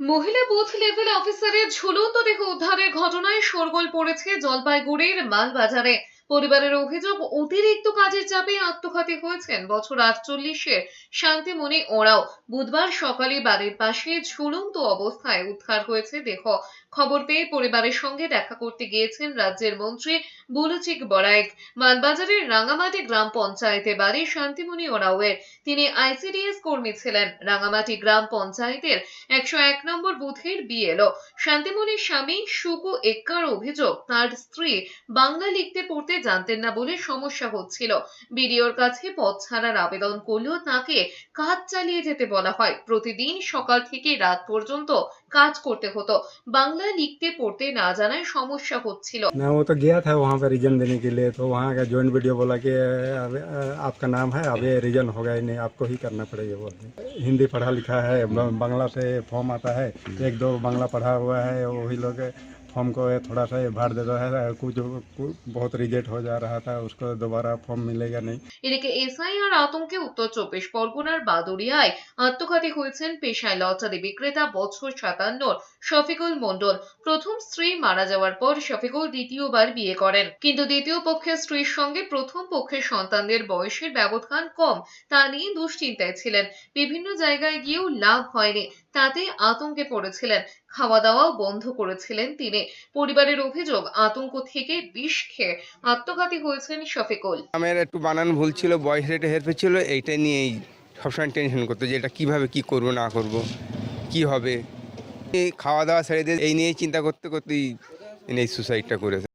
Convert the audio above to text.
মহিলা booth level অফিসারের ঝুলন্ত দেহ উদ্ধারের ঘটনায় শোরগোল পড়েছে জলপাইগুড়ির মালবাজারে। পরিবারের অভিযোগ, অতিরিক্ত কাজের চাপে আত্মঘাতী হয়েছেন বছর আটচল্লিশের শান্তিমণি ওরাও। বুধবার সকালে বাড়ির পাশে ঝুলন্ত অবস্থায় উদ্ধার হয়েছে দেহ। খবর পেয়ে পরিবারের সঙ্গে দেখা করতে গিয়েছেন রাজ্যের মন্ত্রী বুলুচিক বড়াইক মালবাজারের রাঙামাটি গ্রাম পঞ্চায়েতে বাড়ি শান্তিমণি ওরাওয়ের। তিনি আইসিডিএস কর্মী ছিলেন। রাঙামাটি গ্রাম পঞ্চায়েতের একশো এক নম্বর বুথের বিএলও। শান্তিমণির স্বামী সুকু এক্কার অভিযোগ, তার স্ত্রী বাংলা লিখতে পড়তে জানতেন না বলে সমস্যা হচ্ছিল। বিডিওর কাছে পথ ছাড়ার আবেদন করলেও তাকে কাজ চালিয়ে যেতে বলা হয়। প্রতিদিন সকাল থেকে রাত পর্যন্ত কাজ করতে হতো। বাংলা লিখতে পড়তে না জানায় সমস্যা হচ্ছিল मैं वो तो गया था वहाँ पे रीजन देने के लिए तो वहाँ का जॉइंट वीडियो बोला कि अब, अ, आपका नाम है अब ये रीजन होगा ही नहीं आपको ही करना पड़ेगा बोल रहे। हिंदी पढ़ा लिखा है ब- बांग्ला से फॉर्म आता है एक दो बांग्ला पढ़ा हुआ है वही लोग फॉर्म को ये थोड़ा सा ये भर देता है कुछ कुछ बहुत रिजेक्ट हो जा रहा था उसको दोबारा फॉर्म मिलेगा नहीं এদিকে এসআইআর আতঙ্কে উত্তর চব্বিশ পরগনার বাদুড়িয়ায় আত্মঘাতী হয়েছেন পেশায় লটারি বিক্রেতা বছর সাতান্নর শফিকুল মণ্ডল প্রথম স্ত্রী মারা যাওয়ার পর শফিকুল দ্বিতীয়বার বিয়ে করেন কিন্তু দ্বিতীয় পক্ষের স্ত্রীর সঙ্গে প্রথম পক্ষের সন্তানদের বয়সের ব্যবধান কম তা নিয়ে দুশ্চিন্তায় ছিলেন বিভিন্ন জায়গায় গিয়েও লাভ হয়নি তাতে আতঙ্কে পড়েছিলেন খাওয়া দাওয়াও বন্ধ করেছিলেন তিনি। পরিবারের অভিযোগ, আতঙ্ক থেকে বিষ খেয়ে আত্মঘাতী হয়েছেন শফিকুল। আমার একটু বানান ভুল ছিল, বয়স রেটে হেরফে ছিল, এইটা নিয়েই সবসময় টেনশন করতো যে এটা কীভাবে কী করব, না করব, কি হবে। খাওয়া দাওয়া ছেড়ে দিয়ে এই নিয়ে চিন্তা করতে করতেই এই সুসাইডটা করেছে।